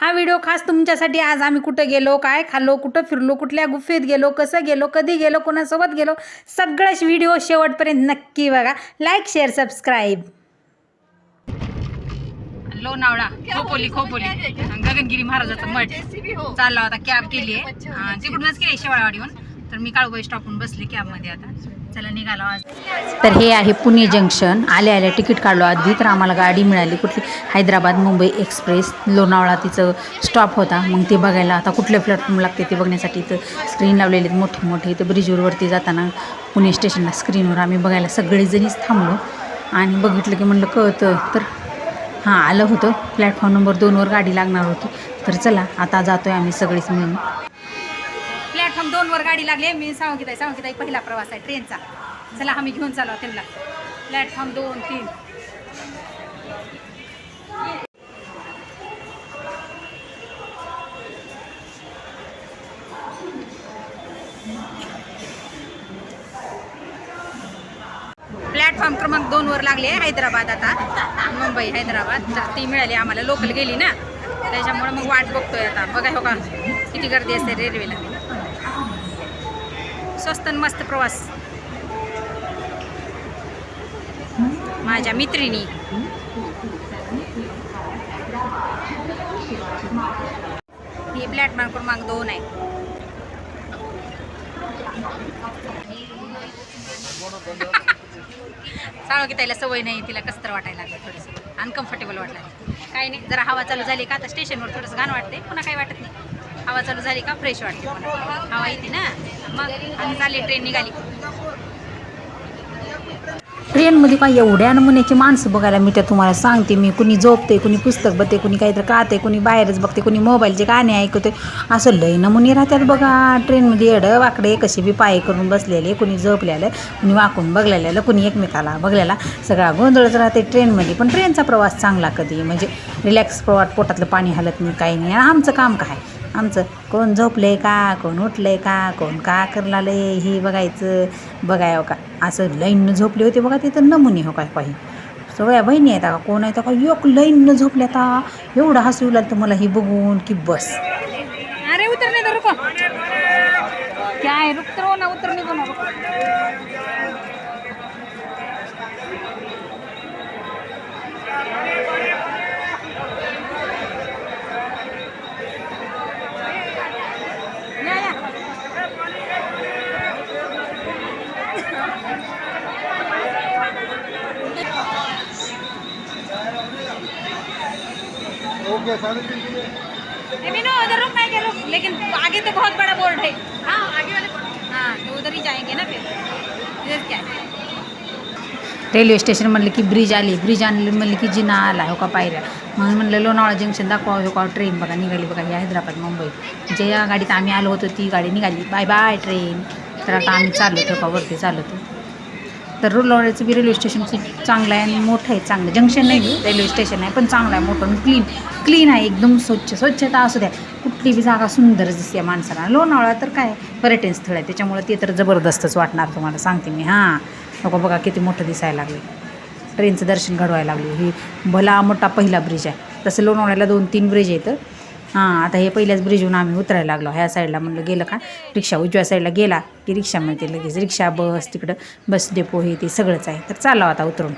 हा व्हिडिओ खास तुमच्यासाठी आज आम्ही कुठं गेलो काय खाल्लो कुठं फिरलो कुठल्या गुफेत गेलो कसं गेलो कधी गेलो कोणासोबत गेलो सगळंच व्हिडिओ शेवटपर्यंत नक्की बघा. Like share subscribe Lonavala Khopoli Khopoli. Gagangiri महाराजाचा मठ. चालला होता कॅब केली आहे तिकडूनच केली शेवाळवाडीहून. तर मी काळूबाई स्टॉपहून बसले कॅबमध्ये आता. चला निघालो आज. तर हे आहे पुणे जंक्शन. आल्या आल्या तिकीट काढलो आधी तर आम्हाला गाडी मिळाली कुठली? हैदराबाद मुंबई एक्सप्रेस. लोणावळा तिचं स्टॉप होता. मग ते बघायला आता कुठलं प्लॅटफॉर्म लागते ते बघण्यासाठी तर स्क्रीन लावलेले आहेत मोठे मोठे. ते ब्रिजवरती जाताना पुणे स्टेशनला स्क्रीनवर आम्ही बघायला सगळेजणीच थांबलो. आणि बघितलं की म्हणलं कळतं. तर हां आलं होतं. प्लॅटफॉर्म नंबर दोनवर गाडी लागणार होती. तर चला आता जातो आहे आम्ही सगळीच मिळून. प्लॅटफॉर्म दोनवर गाडी लागली मी सांगितलं सावंगीताई पहिला प्रवास आहे ट्रेनचा. चला आम्ही घेऊन चालू त्यांना. प्लॅटफॉर्म दोन तीन. प्लॅटफॉर्म क्रमांक दोनवर लागले हैदराबाद आता. मुंबई हैदराबाद. ती मिळाली आम्हाला लोकल गेली ना. त्याच्यामुळे मग वाट बघतोय आता. बघा हो का किती गर्दी असते रेल्वेला स्वस्त आणि मस्त प्रवास. माझ्या मित्रिणी. ही प्लॅटफॉर्म क्रमांक दोन आहे. चालू की त्याला सवय नाही तिला कसं तर वाटायला लागलं थोडंसं. अनकम्फर्टेबल वाटलं. काही नाही जरा हवा चालू झाली का आता स्टेशनवर थोडंसं घाण वाटते पुन्हा काही वाटत नाही. हवा चालू झाली का फ्रेश वाटते हवा येते ना. मग आम्ही चालली ट्रेन निघाली. ट्रेनमध्ये काय एवढ्या नमुन्याची माणसं बघायला मिळतात तुम्हाला. सांगते मी कुणी झोपते कुणी पुस्तक बघते कुणी काहीतरी काहते कुणी बाहेरच बघते कुणी मोबाईलचे गाणे ऐकते असं लय नमुने राहतात बघा. ट्रेनमध्ये एडं वाकडे कसे बी पाय करून बसलेले कुणी झोपलेलं कुणी वाकून बघलेलं कुणी एकमेकाला बघलेला सगळा गोंधळच राहते ट्रेनमध्ये पण ट्रेनचा प्रवास चांगला कधी? म्हणजे रिलॅक्स प्रवास पोटातलं पाणी हलत नाही काही नाही. आमचं काम काय? आमचं कोण झोपलंय का कोण उठलंय का कोण का करलालंय हे बघायचं. बघायव हो का. असं लाईननं झोपले होते बघा तिथं नमुने हो काय काही सगळ्या बहिणी आहेत का कोण आहेत का एक लाईननं झोपल्या आता एवढं हसू येऊ लागतं मला हे बघून की बस. अरे उतरणे तर रुको. काय आहे हो ना उतरणे दो ना रुको. नहीं नो उधर रुक नहीं रुक लेकिन आगे तो बहुत बड़ा बोर्ड है। हाँ आगे वाले हाँ तो उधर ही जाएंगे ना फिर। इधर क्या है? रेल्वे स्टेशन म्हणलं की ब्रिज आली ब्रिज आणली म्हणलं की जिना आला हो का पायऱ्या। म्हणून म्हणलं लोणावळा जंक्शन दाखवा हो का ट्रेन बघा निघाली बघा ही हैदराबाद मुंबई. जे या गाडीत आम्ही आलो होतो ती गाडी निघाली. बाय बाय ट्रेन तर आता आम्ही चाललो हो का वरती चालवतो तर रुलवाड्याचं बी रेल्वे स्टेशन खूप चांगलं आहे आणि मोठं आहे चांगलं. जंक्शन नाही रेल्वे स्टेशन आहे पण चांगलं आहे मोठं. क्लीन क्लीन आहे एकदम स्वच्छ स्वच्छता असू द्या. कुठली बी जागा सुंदरच दिसते माणसाला. लोणावळा तर काय पर्यटन स्थळ आहे. त्याच्यामुळे ते तर जबरदस्तच वाटणार तुम्हाला सांगते मी. हां नको बघा किती मोठं दिसायला लागले ट्रेनचं दर्शन घडवायला लागले ही भला मोठा पहिला ब्रिज आहे. तसं लोणावळ्याला दोन तीन ब्रिज आहेत. हां आता हे पहिल्याच ब्रिजहून आम्ही उतरायला लागलो. ह्या साईडला म्हणलं गेलं का? रिक्षा उजव्या साईडला गेला की रिक्षा मिळते लगेच रिक्षा बस तिकडं बस डेपो हे ते सगळंच आहे. तर चालव आता उतरून.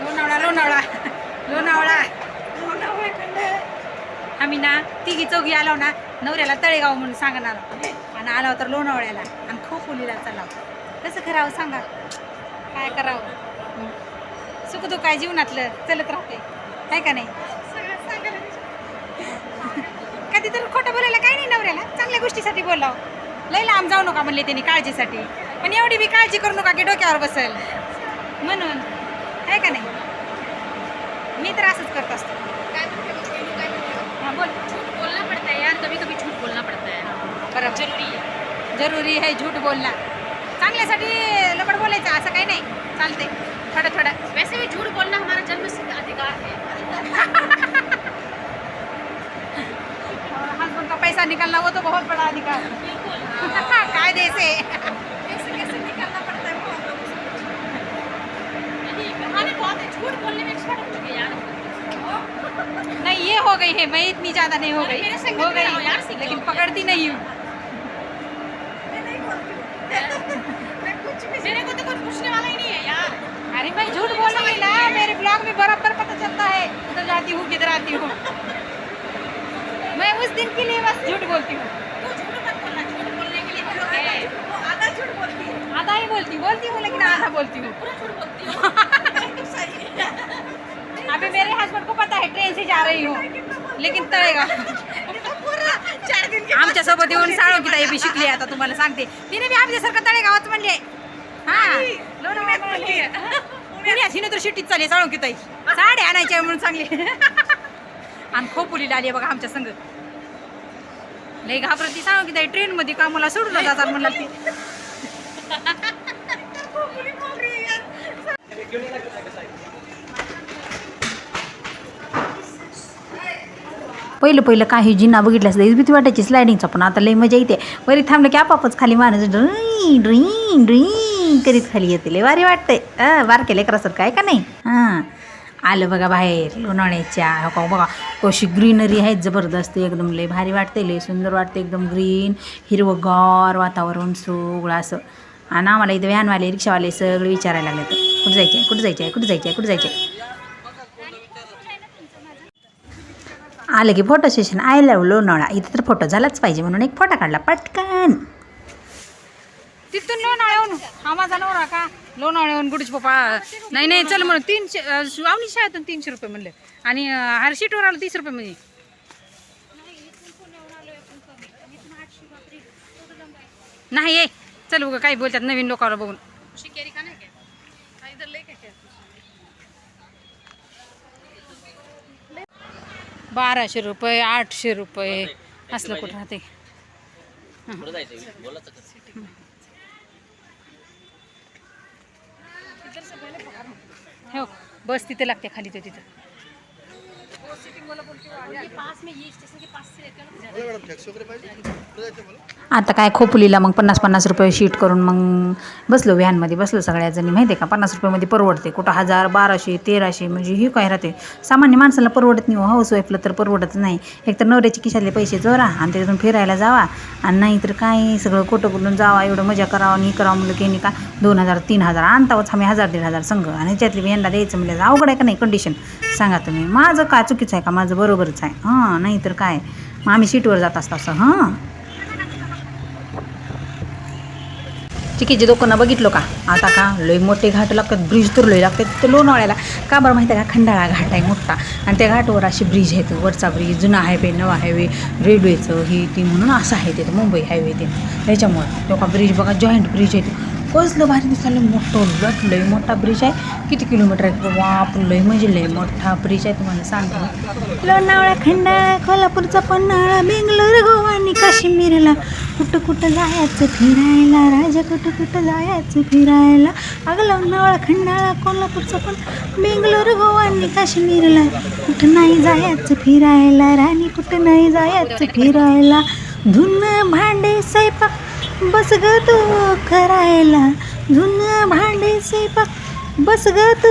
लोणावळा लोणावळा. लोणावळा. आम्ही ना तिघी चौघी आलो ना नवऱ्याला तळेगाव म्हणून सांगणार आणि आलो तर लोणावळ्याला. आणि खोपोलीला चालाव कसं करावं सांगा? काय करावं? सुख दुःख आहे जीवनातलं चलत राहते. आहे का नाही? कधी तर खोटं बोलायला काही नाही नवऱ्याला. चांगल्या गोष्टीसाठी बोलावं. लय लांब जाऊ नका म्हणले त्यांनी काळजीसाठी. पण एवढी बी काळजी करू नका की डोक्यावर बसेल. म्हणून. आहे का नाही? मी तर असंच करत असतो. हां बोल. झूठ बोलना पड़ता है यार. कभी कभी झूठ बोलना पड़ता है बरोबर. जरूरी जरुरी आहे झूट बोलना चांगल्यासाठी लपड बोलायचं असं काही नाही. चालते थोड़ा थोड़ा। वैसे भी झूठ बोलना हमारा जन्म सिद्ध अधिकार है। और का पैसा निकलना वो तो बहुत बड़ा अधिकार है। कायदे से। झूठ बोलने में नहीं ये हो गई है मैं इतनी ज़्यादा नहीं हो गई। हो गई। लेकिन पकड़ती नहीं हूँ। ब्लॉग में बराबर पता चलता है उधर जाती हूँ किधर आती हूँ। मैं उस दिन के लिए बस झूठ बोलती हूँ। तू झूठ मत बोलना झूठ बोलने के लिए हम लोग हैं। आधा बोलती ही। बोलती बोलती हूँ लेकिन आधा बोलती हूँ। अभी मेरे हस्बैंड को पता है ट्रेन से जा रही हूँ लेकिन तळेगा पूरा चार दिन के आमच्या सोबत येऊन साळो की ताई बी शिकली आता तुम्हाला सांगते. तिने बी आमच्यासारखं तळेगावात म्हणले. हा. लोणावळ्यात म्हणली. हिने तर शिट्टीत चालली साळो की ताई. साडे आणायच्या म्हणून चांगली आणि खोपुलीला आली बघा आमच्या संग. लई घाबरती सांगू की ताई ट्रेन मध्ये कामाला सोडून जातात म्हणलं ती. पहिलं पहिलं काही जिन्ना बघितल्यास लईच भीती वाटायची स्लायडिंगचा पण आता लई मजा येते. वरी थांबलं की आपापच खाली माणूस ड्रिंग ड्रिंग ड्रिंग करीत खाली येते लई भारी वाटतंय वारके बारके लेकरासारखं आहे का नाही हां आलं बघा बाहेर लोणाळ्याच्या हो का बघा कशी ग्रीनरी आहे जबरदस्त एकदम लय भारी वाटते लई सुंदर वाटते एकदम ग्रीन हिरवगार वातावरण सगळं असं आणि आम्हाला इथं व्हॅनवाले रिक्षावाले सगळे विचारायला लागले तर कुठं जायचे कुठं जायचे आहे कुठं जायचे आहे कुठं जायचे आलं की photo session I love Lonavala इथं तर फोटो झालाच पाहिजे म्हणून एक फोटो काढला पटकन तिथून लोणावळ्याहून हा माझा नवरा का? लोणावळ्याहून गुडीच पप्पा. नाही नाही चल म्हणून. तीनशे आवली शाळेतून तीनशे रुपये म्हणले. आणि अं, हर्षीटवर आलं तीस रुपये म्हणजे नाही ये. चल उगं काही बोलतात नवीन लोकांना बघून. शिकेरी का नाही क्या? इधर लेके क्या बाराशे रुपये आठशे रुपये. असलं कुठं राहते? बस तिथे लागते खाली तो तिथं ये पास में ये स्टेशन के पास से लेकर जाओ आता काय खोपलीला मग पन्नास पन्नास रुपये शीट करून मग बसलो व्हॅनमध्ये बसलो सगळ्या जणी माहिती आहे का? पन्नास रुपयामध्ये परवडते. कुठं हजार बाराशे तेराशे म्हणजे ही काय राहते? सामान्य माणसाला परवडत नाही हो. हाऊस वाईफला तर परवडत नाही. एकतर नवऱ्याचे खिशातले पैसे जोरा आणि त्याच्यातून फिरायला जावा. आणि नाहीतर काय? सगळं खोटं बोलून जावा एवढं मजा करावं आणि करावं म्हणलं की नाही का? दोन हजार तीन हजार आणतावच आम्ही हजार दीड हजार संघ. आणि त्यातली यंदा द्यायचं म्हणजे अवघड आहे का नाही कंडिशन सांगा तुम्ही. माझं काय चुकीचं आहे का? माझं बरोबरच आहे. हां नाहीतर काय? मग आम्ही सीटवर जात असतो असं हां? चिकीचे दुकानं बघितलो का? आता का? लय मोठे घाट लागतात ब्रिज तर लय लागतात तिथं लोणावळ्याला. का बरं माहिती आहे का? खंडाळा घाट आहे मोठा. आणि त्या घाटावर अशी ब्रिज आहेत वरचा ब्रिज जुना हायवे नवा हायवे रेल्वेचं ही ती म्हणून असं आहे तिथं मुंबई हायवे ते. त्याच्यामुळं तो का ब्रिज बघा जॉईंट ब्रिज आहे ते कसलं भारी दिसायला. मोठं लट लय मोठा ब्रिज आहे. किती किलोमीटर आहे? बाप लय म्हणजे लय मोठा ब्रिज आहे तुम्हाला सांगतो लोणावळा खंडाळा कोल्हापूरचा पन्हाळा बेंगलोर गोवा आणि काश्मीरला. कुठं कुठं जायचं फिरायला? राजा कुठं कुठं जायचं फिरायला? अगं लोणावळा खंडाळा कोल्हापूरचा पण बेंगलोर गोवा आणि काश्मीरला. कुठं नाही जायचं फिरायला? राणी कुठं नाही जायचं फिरायला? धुणं भांडे स्वयंपाक बस ग तू करायला धुणं भांडे स्वयंपाक बस ग तू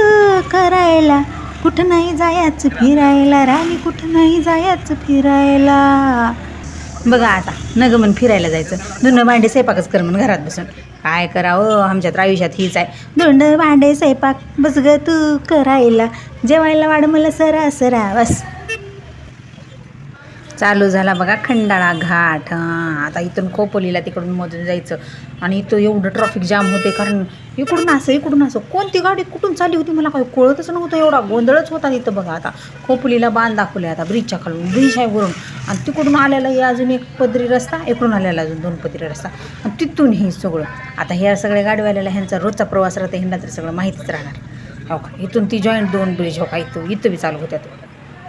करायला. कुठं नाही जायचं फिरायला राणी कुठं नाही जायचं फिरायला. बघा आता नगमन फिरायला जायचं. धुणं भांडे स्वयंपाकच कर म्हणून घरात बसून. काय करावं? आमच्या तर आयुष्यात हीच आहे. धुणं भांडे स्वयंपाक बस ग तू करायला. जेवायला वाढ मला सरा सरा बस चालू झाला बघा खंडाळा घाट. हां आता इथून खोपोलीला तिकडून मधून जायचं. आणि इथं एवढं ट्रॉफिक जाम होते कारण इकडून असं इकडून असं. कोणती गाडी कुठून चालली होती मला काही कळतच नव्हतं. एवढा गोंधळच होता तिथं बघा आता. खोपोलीला बांध दाखवले आता ब्रिजच्या खालून ब्रिज आहे वरून. आणि तिकडून आलेला हे अजून एक पदरी रस्ता इकडून आलेला अजून दोन पदरी रस्ता. आणि तिथून हे सगळं. आता ह्या सगळ्या गाडीवाल्याला ह्यांचा रोजचा प्रवास राहते ह्यांना तर सगळं माहितीच राहणार. हो का? इथून ती जॉईंट दोन ब्रिज हो का? इथं इथं बी चालू होत्या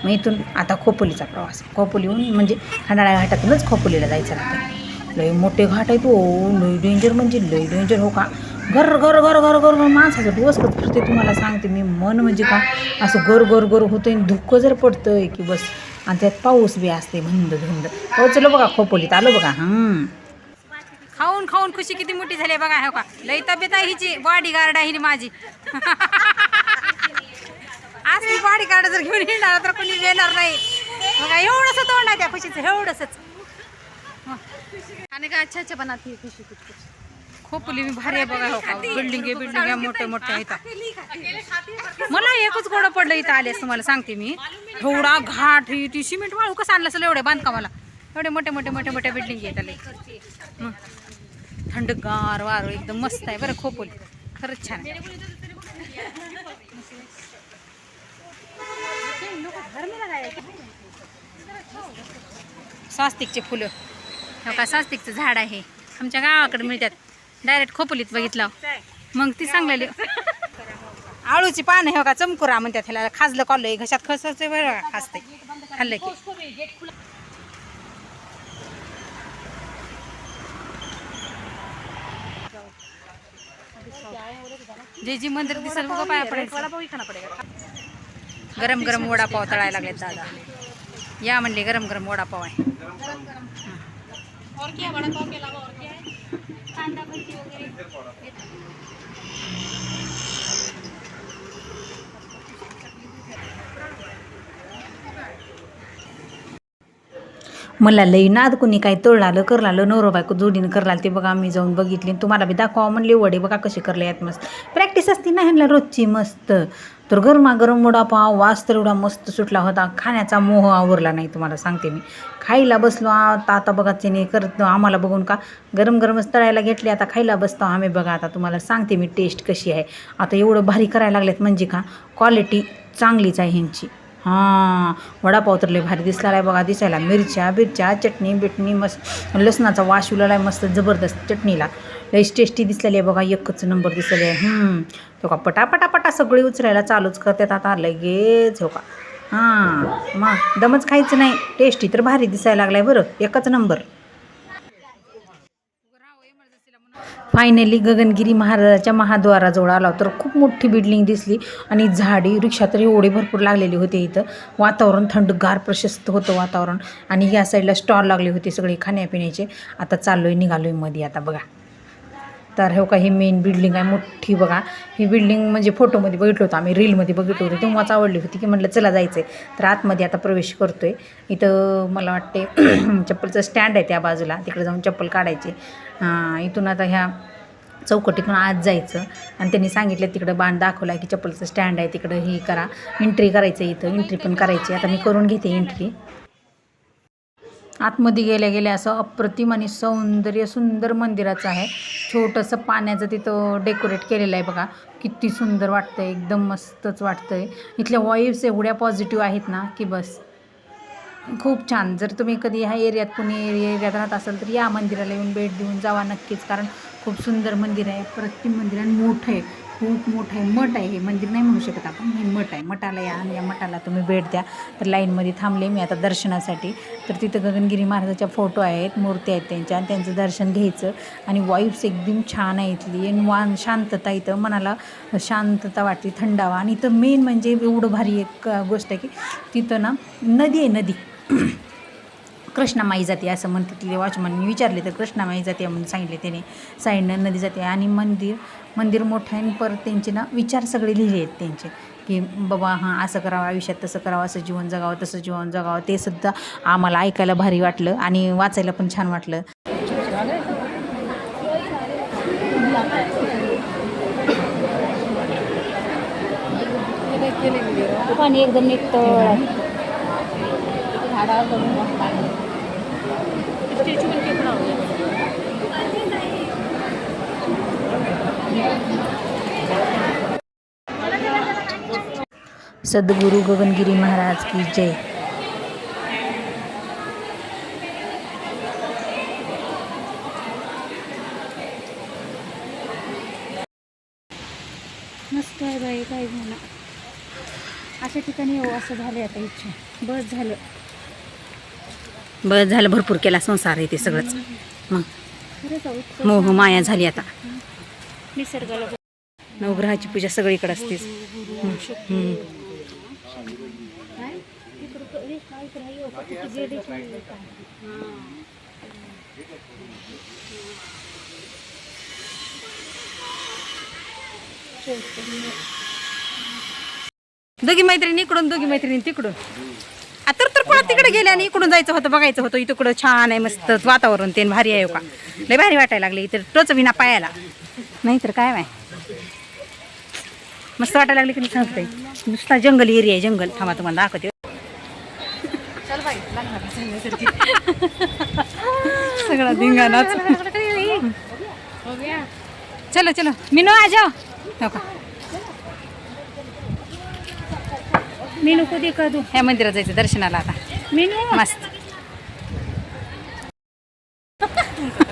मग इथून आता खोपोलीचा प्रवास. खोपोलीहून म्हणजे खंडाळा घाटातूनच खोपोलीला जायचं राहतं. लय मोठे घाट आहे तो हो, लय डेंजर म्हणजे लय डेंजर हो का? घर घर घर घर घर घर माणसाचं डोसकच फिरते तुम्हाला सांगते मी. मन म्हणजे का असं गर गर गर होतंय आणि धुक्क जर पडतंय की बस. आणि त्यात पाऊस बी असते धुंद धुंद हो, पोचलो बघा खोपोलीत आलो बघा. हां. खाऊन खाऊन खुशी किती मोठी झाली बघा हो का? लई तब्येत आहे हिची. बॉडी गार्ड आहे माझी. माझी असली बॉडी गार्ड जर घेऊन येणार तर कोणी येणार नाही. बघा एवढंसं तोंड आहे त्या खुशीचं एवढंसच. आणि काय अच्छा अच्छा बनात ही खुशी खोपली मी भारी आहे बघा हो. बिल्डिंग आहे बिल्डिंग आहे मोठे मोठे आहेत मला एकच गोडं पडलं इथं आले असं मला सांगते मी. एवढा घाट ही ती सिमेंट वाळू कसं आणलं असेल एवढे बांधकामाला? एवढे मोठे मोठे मोठे मोठे बिल्डिंग आहेत आले मग थंडगार वारं एकदम मस्त आहे बरं खोपोली. खरंच छान आहे. स्वास्तिकचे फुलं. हो का स्वास्तिकचं झाड आहे. आमच्या गावाकडे मिळतात. डायरेक्ट खोपलीत बघितलं. मग ती सांगलेली. आळूची पानं हे का चमकुरा म्हणतात ह्याला. खाजलं कॉलय घशात खसच बरं खासते खाल्लं की जे जी मंदिर दिसेल बघा पाया पडेल गरम गरम वडापाव तळायला लागलेत दादा. या म्हणले गरम गरम वडापाव आहे. मला लई नाद कुणी काही तळालं करलालं नवरो बायको जोडीनं करलाल ते बघा आम्ही जाऊन बघितले. तुम्हाला बी दाखवा म्हणले वडे बघा कसे करले आहेत मस्त. प्रॅक्टिस असती ना ह्यांना रोजची मस्त. तर गरमागरम वडापाव वास तर एवढा मस्त सुटला होता. खाण्याचा मोह आवरला नाही तुम्हाला सांगते मी. खायला बसलो आता आता बघा त्याने करत आम्हाला बघून का गरम गरमच तळायला घेतले आता खायला बसतो आम्ही. बघा आता तुम्हाला सांगते मी टेस्ट कशी आहे. आता एवढं भारी करायला लागलेत म्हणजे का क्वालिटी चांगलीच आहे ह्यांची. हां. वडापाव तर लय भारी दिसला आहे बघा दिसायला. मिरच्या बिरच्या चटणी बिटणी मस्त. लसणाचा वास उलाला आहे मस्त जबरदस्त चटणीला. लईच टेस्टी दिसलेली आहे बघा एकच नंबर दिसलेली आहे. तो का पटापटापटा सगळी उचलायला चालूच करतात आता लगेच हो का? हां. मग दमच खायचं नाही. टेस्टी तर भारी दिसायला लागलाय बरं एकच नंबर फायनली गगनगिरी महाराजाच्या महाद्वाराजवळ आला तर खूप मोठी बिल्डिंग दिसली आणि झाडी रिक्षा तर एवढे भरपूर लागलेली होते इथं. वातावरण थंडगार प्रशस्त होतं वातावरण. आणि या साईडला स्टॉल लागले होते सगळे खाण्यापिण्याचे. आता चाललोय निघालोयमध्ये आता बघा. तर हे हो का ही मेन बिल्डिंग आहे मोठी बघा. ही बिल्डिंग म्हणजे फोटोमध्ये बघितलं होतं आम्ही रीलमध्ये बघितलं होतं. तेव्हाच आवडली होती की म्हटलं चला जायचं आहे तर आतमध्ये आता प्रवेश करतो आहे इथं मला वाटते चप्पलचं स्टँड आहे त्या बाजूला. तिकडे जाऊन चप्पल काढायची. इथून आता ह्या चौकटीतून आत जायचं. आणि त्यांनी सांगितलं तिकडं बाण दाखवला की चप्पलचं स्टँड आहे. तिकडं हे करा. एंट्री करायचं इथं. एंट्री पण करायची. आता मी करून घेते एंट्री आतमध्ये गेल्या गेल्या असं अप्रतिम आणि सौंदर्य सुंदर मंदिराचं आहे. छोटंसं पाण्याचं तिथं डेकोरेट केलेलं आहे बघा. किती सुंदर वाटतं आहे एकदम मस्तच वाटतं आहे इथल्या वाईव्स एवढ्या पॉझिटिव्ह आहेत ना की बस. खूप छान. जर तुम्ही कधी ह्या एरियात पुणे एरियात राहत असाल तर या मंदिराला येऊन भेट देऊन जावा नक्कीच. कारण खूप सुंदर मंदिर आहे. प्रतिम मंदिर आणि मोठं आहे. खूप मोठं आहे. मठ आहे हे मंदिर नाही म्हणू शकत आपण. हे मठ आहे. मठाला या आणि या मठाला तुम्ही भेट द्या. तर लाईनमध्ये थांबले मी आता दर्शनासाठी. तर तिथं गगनगिरी महाराजाच्या फोटो आहेत मूर्ती आहेत त्यांच्या आणि त्यांचं दर्शन घ्यायचं. आणि वाईब्स एकदम छान आहे इथली. आणि वान शांतता इथं मनाला शांतता वाटते थंडावा. आणि इथं मेन म्हणजे एवढं भारी एक गोष्ट आहे की तिथं ना नदी आहे नदी. कृष्णामाई जाते असं म्हणते तिथे वॉचमननी विचारले तर कृष्णामाई जाते म्हणून सांगितले त्याने. साईडनं नदी जाते आणि मंदिर मंदिर मोठं आहे आणि परत त्यांचे ना विचार सगळे लिहिले आहेत त्यांचे. की बाबा हां असं करावं आयुष्यात तसं करावं असं जीवन जगावं तसं जीवन जगावं. ते सुद्धा आम्हाला ऐकायला भारी वाटलं आणि वाचायला पण छान वाटलं. पाणी एकदम निघतं सद्गुरू गगनगिरी महाराज की जय. मस्त आहे बाई काय झालं? अशा ठिकाणी येऊ असं झालं आता इच्छा. बस झालं. बस झालं भरपूर केला संसार आहे ते सगळंच. मग? मोह माया झाली आता. निसर्गाला नवग्रहाची पूजा सगळीकडे असतेच. दोघी मैत्रिणी इकडून दोघी मैत्रिणी तिकडून. कुणा तिकडे गेले आणि इकडून जायचं होतं बघायचं होतं. इकडं छान आहे मस्त वातावरण ते भारी आहे हो का? लय भारी वाटायला लागले. इथं टोच विना पायाला. नाही तर काय माय मस्त वाटायला लागले की नाही सांगते. नुसता जंगल एरिया आहे जंगल. थांबा तुम्हाला दाखवते. सगळा धिंगाणाच. चलो चलो. मीनू आ जाओ. हो का? मीनू कधी का तू ह्या मंदिरात जायचं दर्शनाला आता. मीनू मस्त.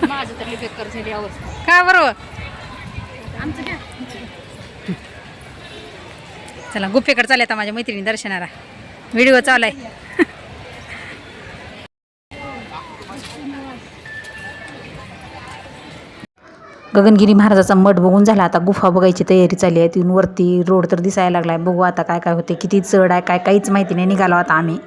माझं तर बेकार झाली अवस्था का बरोबर चला गुफेकडे चालले आता माझ्या मैत्रिणी दर्शनाला. व्हिडिओ चालू आहे. गगनगिरी महाराजाचा मठ बघून झाला. आता गुफा बघायची तयारी चालली आहे. तिथून वरती रोड तर दिसायला लागलाय. बघू आता काय काय होते किती चढ आहे काय काहीच माहिती नाही. निघालो आता आम्ही.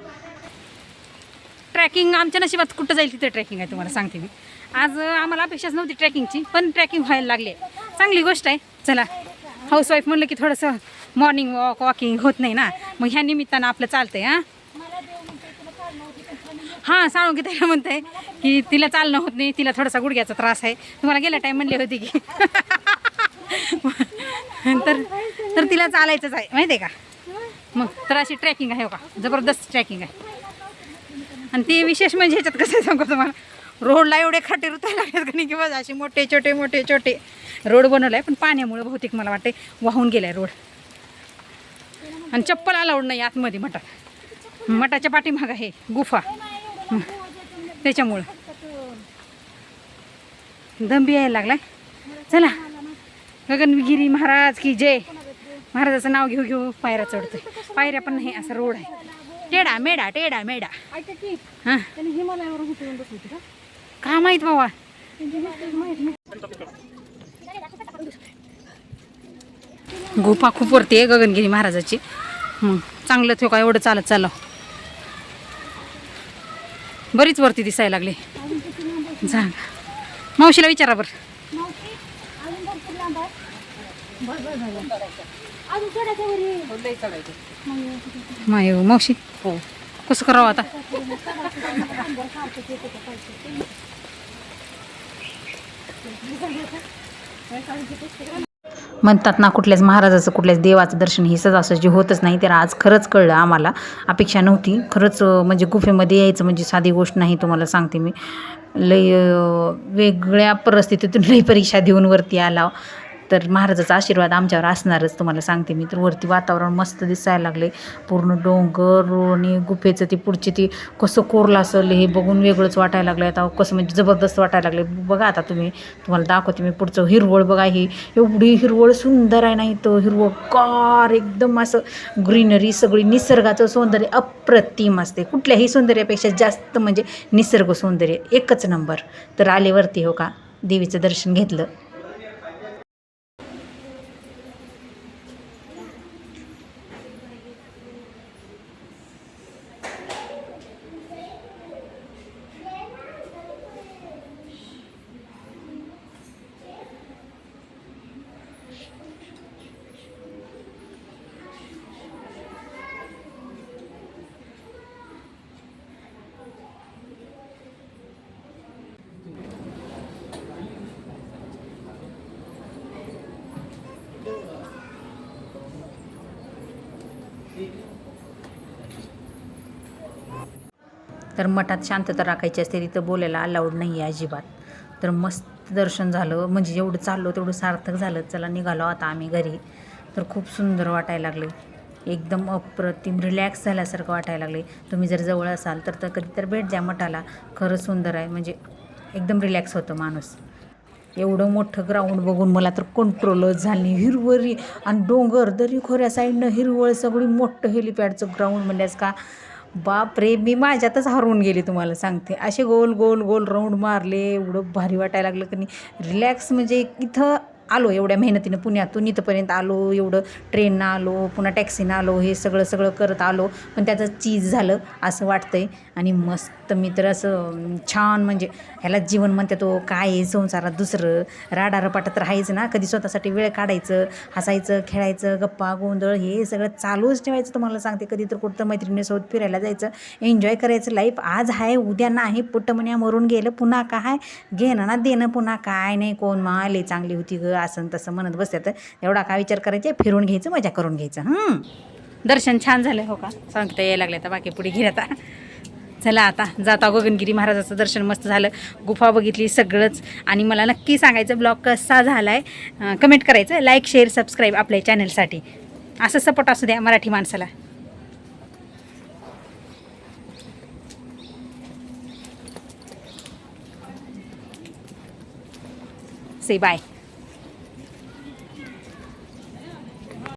ट्रॅकिंग आमच्या नशिबात कुठं जाईल तिथं ट्रॅकिंग आहे तुम्हाला सांगते मी. आज आम्हाला अपेक्षाच नव्हती ट्रॅकिंगची पण ट्रॅकिंग व्हायला लागली. आहे. चांगली गोष्ट आहे. चला हाऊसवाईफ म्हणलं की थोडंसं मॉर्निंग वॉक वॉकिंग होत नाही ना. मग ह्या निमित्तानं आपलं चालतं आहे हां. हां सांगू की त्याला म्हणते की तिला चालणं होत नाही तिला थोडासा गुडघ्याचा त्रास आहे. तुम्हाला गेल्या टाईम म्हणली होती की. तर तर तिला चालायचंच आहे माहिती आहे का? मग तर अशी ट्रॅकिंग आहे हो का? जबरदस्त ट्रॅकिंग आहे. आणि ते विशेष म्हणजे ह्याच्यात कसं सांगू तुम्हाला? रोडला एवढे खाटे रुतायला लागतात का नाही किंवा असे मोठे छोटे मोठे छोटे. रोड बनवला आहे पण पाण्यामुळे बहुतेक मला वाटते वाहून गेलाय रोड आणि चप्पल अलाउड नाही आतमध्ये मठात. मठाच्या पाठीमाग आहे गुफा. त्याच्यामुळं. दंबी यायला लागलाय. चला. गगनगिरी महाराज की जय. महाराजाचं नाव घेऊ घेऊ पायऱ्या चढतोय. पायऱ्या पण नाही असा रोड आहे. टेडा मेडा टेडा मेडा हां. का? माहीत बाबा? गुफा खूप वरती आहे गगनगिरी महाराजाची. मग चांगलं ठेव का एवढं चालत चाललं बरीच वरती दिसायला लागली. जा. मावशीला विचारा बरं. माय मावशी. हो. कसं करावं आता? म्हणतात ना कुठल्याच महाराजाचं कुठल्याच देवाचं दर्शन हे सजासजी होतच नाही. तर आज खरंच कळलं आम्हाला. अपेक्षा नव्हती. खरंच म्हणजे गुफेमध्ये यायचं म्हणजे साधी गोष्ट नाही तुम्हाला सांगते मी. लय वेगळ्या परिस्थितीतून लई परीक्षा देऊन वरती आला. तर महाराजाचा आशीर्वाद आमच्यावर असणारच तुम्हाला सांगते मी. तर वरती वातावरण मस्त दिसायला लागले. पूर्ण डोंगर आणि गुफेचं ती पुढची ती कसं कोरलं असेल हे बघून वेगळंच वाटायला लागलं आता कसं म्हणजे जबरदस्त वाटायला लागले बघा आता तुम्ही तुम्हाला दाखवते मी पुढचं हिरवळ बघा ही. एवढी हिरवळ सुंदर आहे नाही तर हिरवळ कार एकदम असं ग्रीनरी सगळी निसर्गाचं सौंदर्य अप्रतिम असते. कुठल्याही सौंदर्यापेक्षा जास्त म्हणजे निसर्ग सौंदर्य एकच नंबर. तर आलेवरती हो का? देवीचं दर्शन घेतलं. तर मठात शांतता राखायची असते तिथं बोलायला अलाउड नाही आहे अजिबात. तर मस्त दर्शन झालं म्हणजे जेवढं चाललो तेवढं सार्थक झालं. चला निघालो आता आम्ही घरी. तर खूप सुंदर वाटायला लागले. एकदम अप्रतिम रिलॅक्स झाल्यासारखं वाटायला लागले. तुम्ही जर जवळ असाल तर तर कधी तर भेट द्या मठाला. खरंच सुंदर आहे. म्हणजे एकदम रिलॅक्स होतं माणूस. एवढं मोठं ग्राउंड बघून मला तर कंट्रोलच झाली हिरवरी आणि डोंगर दरी खोऱ्या साईडनं हिरवळ सगळी मोठं हेलिपॅडचं ग्राउंड म्हणल्यास का? बाप रे मी माझ्यातच हरवून गेले तुम्हाला सांगते. असे गोल गोल गोल राऊंड मारले एवढं भारी वाटायला लागलं की नाही. रिलॅक्स म्हणजे इथं आलो एवढ्या मेहनतीनं पुण्यातून इथंपर्यंत आलो एवढं ट्रेननं आलो पुन्हा टॅक्सीनं आलो हे सगळं सगळं करत आलो. पण त्याचं चीज झालं असं वाटतंय. आणि मस्त मी तर असं छान म्हणजे ह्याला जीवन म्हणते तो काय आहे संसारात दुसरं? राडारपाटात राहायचं ना कधी स्वतःसाठी वेळ काढायचं हसायचं खेळायचं गप्पा गोंधळ हे सगळं चालूच ठेवायचं तुम्हाला सांगते. कधी तर कुठं मैत्रिणीसोबत फिरायला जायचं एन्जॉय करायचं लाईफ आज आहे उद्या नाही पुट्टमण्या मरून गेलं पुन्हा काय? घेणं ना देणं पुन्हा काय? नाही कोण माले चांगली होती ग. असं तसं म्हणत बसतात एवढा काय विचार करायचे? फिरून घ्यायचं मजा करून घ्यायचं हं. दर्शन छान झालं हो का? सांगता यायला लागले आता बाकी पुढे घेत आता. चला आता जाता गगनगिरी महाराजाचं दर्शन मस्त झालं. गुफा बघितली सगळंच. आणि मला नक्की सांगायचं ब्लॉग कसा झाला आहे कमेंट करायचं. लाईक शेअर सबस्क्राईब आपल्या चॅनलसाठी असं सपोर्ट असू द्या मराठी माणसाला. से बाय